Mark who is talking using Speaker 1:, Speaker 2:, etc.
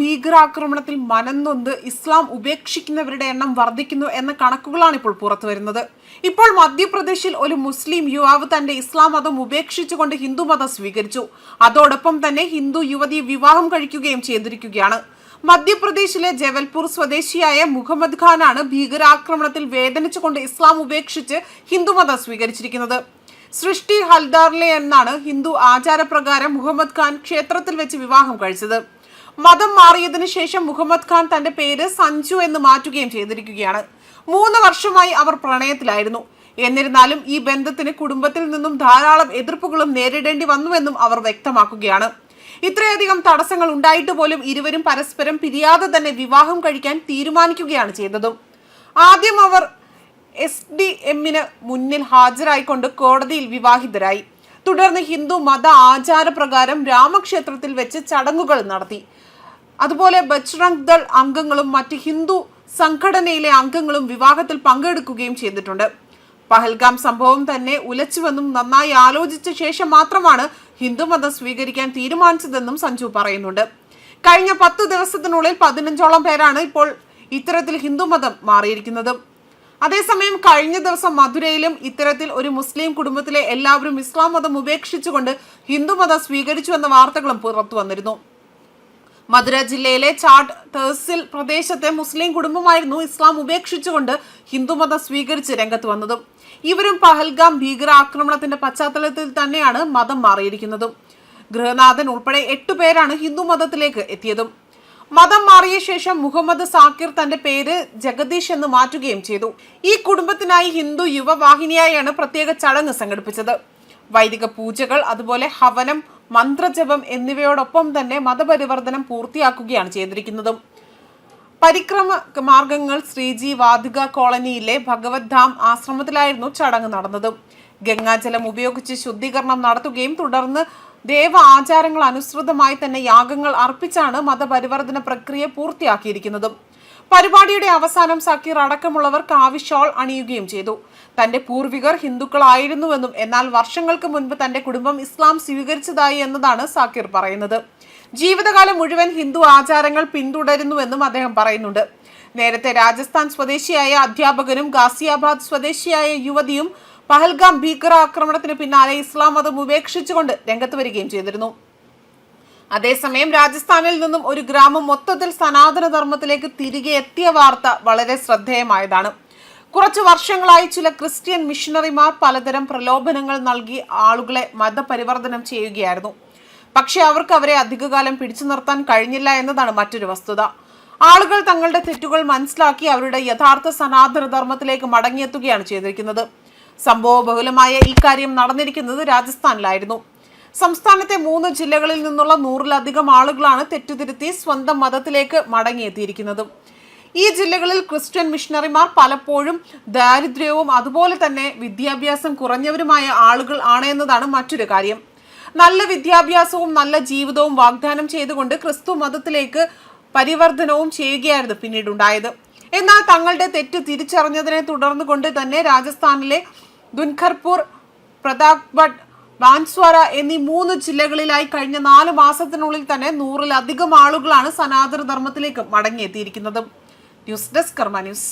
Speaker 1: ഭീകരാക്രമണത്തിൽ മനന്നൊന്ത് ഇസ്ലാം ഉപേക്ഷിക്കുന്നവരുടെ എണ്ണം വർദ്ധിക്കുന്നു എന്ന കണക്കുകളാണ് ഇപ്പോൾ പുറത്തു വരുന്നത് ഇപ്പോൾ മധ്യപ്രദേശിൽ ഒരു മുസ്ലിം യുവാവ് തന്റെ ഇസ്ലാം മതം ഉപേക്ഷിച്ചുകൊണ്ട് ഹിന്ദു മതം സ്വീകരിച്ചു. അതോടൊപ്പം തന്നെ ഹിന്ദു യുവതി വിവാഹം കഴിക്കുകയും ചെയ്തിരിക്കുകയാണ്. മധ്യപ്രദേശിലെ ജവൽപൂർ സ്വദേശിയായ മുഹമ്മദ് ഖാനാണ് ഭീകരാക്രമണത്തിൽ വേദനിച്ചുകൊണ്ട് ഇസ്ലാം ഉപേക്ഷിച്ച് ഹിന്ദുമതം സ്വീകരിച്ചിരിക്കുന്നത്. സൃഷ്ടി ഹൽദാർലെ എന്നാണ് ഹിന്ദു ആചാരപ്രകാരം മുഹമ്മദ് ഖാൻ ക്ഷേത്രത്തിൽ വെച്ച് വിവാഹം കഴിച്ചത്. മതം മാറിയതിനു ശേഷം മുഹമ്മദ് ഖാൻ തന്റെ പേര് സഞ്ജു എന്ന് മാറ്റുകയും ചെയ്തിരിക്കുകയാണ്. മൂന്ന് വർഷമായി അവർ പ്രണയത്തിലായിരുന്നു. എന്നിരുന്നാലും ഈ ബന്ധത്തിന് കുടുംബത്തിൽ നിന്നും ധാരാളം എതിർപ്പുകളും നേരിടേണ്ടി വന്നുവെന്നും അവർ വ്യക്തമാക്കുകയാണ്. ഇത്രയധികം തടസ്സങ്ങൾ ഉണ്ടായിട്ട് പോലും ഇരുവരും പരസ്പരം പിരിയാതെ തന്നെ വിവാഹം കഴിക്കാൻ തീരുമാനിക്കുകയാണ് ചെയ്തതും. ആദ്യം അവർ എസ് ഡി എമ്മിന് മുന്നിൽ ഹാജരായിക്കൊണ്ട് കോടതിയിൽ വിവാഹിതരായി. തുടർന്ന് ഹിന്ദു മത ആചാരപ്രകാരം രാമക്ഷേത്രത്തിൽ വെച്ച് ചടങ്ങുകൾ നടത്തി. അതുപോലെ ബജ്രംഗ് ദൾ അംഗങ്ങളും മറ്റ് ഹിന്ദു സംഘടനയിലെ അംഗങ്ങളും വിവാഹത്തിൽ പങ്കെടുക്കുകയും ചെയ്തിട്ടുണ്ട്. പഹൽഗാം സംഭവം തന്നെ ഉലച്ചുവെന്നും നന്നായി ആലോചിച്ച ശേഷം മാത്രമാണ് ഹിന്ദുമതം സ്വീകരിക്കാൻ തീരുമാനിച്ചതെന്നും സഞ്ജു പറയുന്നുണ്ട്. കഴിഞ്ഞ പത്ത് ദിവസത്തിനുള്ളിൽ പതിനഞ്ചോളം പേരാണ് ഇപ്പോൾ ഇത്തരത്തിൽ ഹിന്ദുമതം മാറിയിരിക്കുന്നത്. അതേസമയം കഴിഞ്ഞ ദിവസം മധുരയിലും ഇത്തരത്തിൽ ഒരു മുസ്ലിം കുടുംബത്തിലെ എല്ലാവരും ഇസ്ലാം മതം ഉപേക്ഷിച്ചുകൊണ്ട് ഹിന്ദുമതം സ്വീകരിച്ചു എന്ന വാർത്തകളും പുറത്തു വന്നിരുന്നു. മധുര ജില്ലയിലെ ചാട്ട് തേഴ്സിൽ പ്രദേശത്തെ മുസ്ലിം കുടുംബമായിരുന്നു ഇസ്ലാം ഉപേക്ഷിച്ചുകൊണ്ട് ഹിന്ദുമതം സ്വീകരിച്ച് രംഗത്ത് വന്നതും. ഇവരും പഹൽഗാം ഭീകരാക്രമണത്തിന്റെ പശ്ചാത്തലത്തിൽ തന്നെയാണ് മതം മാറിയിരിക്കുന്നതും. ഗൃഹനാഥൻ ഉൾപ്പെടെ എട്ടു പേരാണ് ഹിന്ദു മതത്തിലേക്ക് എത്തിയതും. മതം മാറിയ ശേഷം മുഹമ്മദ് സാക്കിർ തന്റെ പേര് ജഗദീഷ് എന്ന് മാറ്റുകയും ചെയ്തു. ഈ കുടുംബത്തിനായി ഹിന്ദു യുവവാഹിനിയായാണ് പ്രത്യേക ചടങ്ങ് സംഘടിപ്പിച്ചത്. വൈദിക പൂജകൾ അതുപോലെ ഹവനം മന്ത്രജപം എന്നിവയോടൊപ്പം തന്നെ മതപരിവർത്തനം പൂർത്തിയാക്കുകയാണ് ചെയ്തിരിക്കുന്നതും. പരിക്രമ മാർഗങ്ങൾ ശ്രീജി വാതിക കോളനിയിലെ ഭഗവത് ധാം ആശ്രമത്തിലായിരുന്നു ചടങ്ങ് നടന്നത്. ഗംഗാജലം ഉപയോഗിച്ച് ശുദ്ധീകരണം നടത്തുകയും തുടർന്ന് ദേവ ആചാരങ്ങൾ അനുസൃതമായി തന്നെ യാഗങ്ങൾ അർപ്പിച്ചാണ് മതപരിവർത്തന പ്രക്രിയ പൂർത്തിയാക്കിയിരിക്കുന്നത്. പരിപാടിയുടെ അവസാനം സക്കീർ അടക്കമുള്ളവർ കാവിഷോൾ അണിയുകയും ചെയ്തു. തന്റെ പൂർവികർ ഹിന്ദുക്കളായിരുന്നുവെന്നും എന്നാൽ വർഷങ്ങൾക്ക് മുൻപ് തന്റെ കുടുംബം ഇസ്ലാം സ്വീകരിച്ചതായി എന്നതാണ് സാക്കിർ പറയുന്നത്. ജീവിതകാലം മുഴുവൻ ഹിന്ദു ആചാരങ്ങൾ പിന്തുടരുന്നുവെന്നും അദ്ദേഹം പറയുന്നുണ്ട്. നേരത്തെ രാജസ്ഥാൻ സ്വദേശിയായ അധ്യാപകനും ഗാസിയാബാദ് സ്വദേശിയായ യുവതിയും പഹൽഗാം ഭീകരാക്രമണത്തിന് പിന്നാലെ ഇസ്ലാം മതം ഉപേക്ഷിച്ചുകൊണ്ട് രംഗത്ത് വരികയും ചെയ്തിരുന്നു. അതേസമയം രാജസ്ഥാനിൽ നിന്നും ഒരു ഗ്രാമം മൊത്തത്തിൽ സനാതന ധർമ്മത്തിലേക്ക് തിരികെ എത്തിയ വാർത്ത വളരെ ശ്രദ്ധേയമായതാണ്. കുറച്ചു വർഷങ്ങളായി ചില ക്രിസ്ത്യൻ മിഷണറിമാർ പലതരം പ്രലോഭനങ്ങൾ നൽകി ആളുകളെ മതപരിവർത്തനം ചെയ്യുകയായിരുന്നു. പക്ഷെ അവർക്ക് അവരെ അധികകാലം പിടിച്ചു നിർത്താൻ കഴിഞ്ഞില്ല എന്നതാണ് മറ്റൊരു വസ്തുത. ആളുകൾ തങ്ങളുടെ തെറ്റുകൾ മനസ്സിലാക്കി അവരുടെ യഥാർത്ഥ സനാതന ധർമ്മത്തിലേക്ക് മടങ്ങിയെത്തുകയാണ് ചെയ്തിരിക്കുന്നത്. സംഭവ ബഹുലമായ ഈ കാര്യം നടന്നിരിക്കുന്നത് രാജസ്ഥാനിലായിരുന്നു. സംസ്ഥാനത്തെ മൂന്ന് ജില്ലകളിൽ നിന്നുള്ള നൂറിലധികം ആളുകളാണ് തെറ്റുതിരുത്തി സ്വന്തം മതത്തിലേക്ക് മടങ്ങിയെത്തിയിരിക്കുന്നത്. ഈ ജില്ലകളിൽ ക്രിസ്ത്യൻ മിഷണറിമാർ പലപ്പോഴും ദാരിദ്ര്യവും അതുപോലെ തന്നെ വിദ്യാഭ്യാസം കുറഞ്ഞവരുമായ ആളുകൾ ആണ് എന്നതാണ് മറ്റൊരു കാര്യം. നല്ല വിദ്യാഭ്യാസവും നല്ല ജീവിതവും വാഗ്ദാനം ചെയ്തുകൊണ്ട് ക്രിസ്തു മതത്തിലേക്ക് പരിവർത്തനവും ചെയ്യുകയായിരുന്നു പിന്നീടുണ്ടായത്. എന്നാൽ തങ്ങളുടെ തെറ്റ് തിരിച്ചറിഞ്ഞതിനെ തുടർന്നുകൊണ്ട് തന്നെ രാജസ്ഥാനിലെ ദുൻഖർപൂർ പ്രതാപ്ഗഡ് ബാൻസ്വാര എന്നീ മൂന്ന് ജില്ലകളിലായി കഴിഞ്ഞ നാല് മാസത്തിനുള്ളിൽ തന്നെ നൂറിലധികം ആളുകളാണ് സനാതന ധർമ്മത്തിലേക്ക് മടങ്ങിയെത്തിയിരിക്കുന്നത്. News desk Karma news.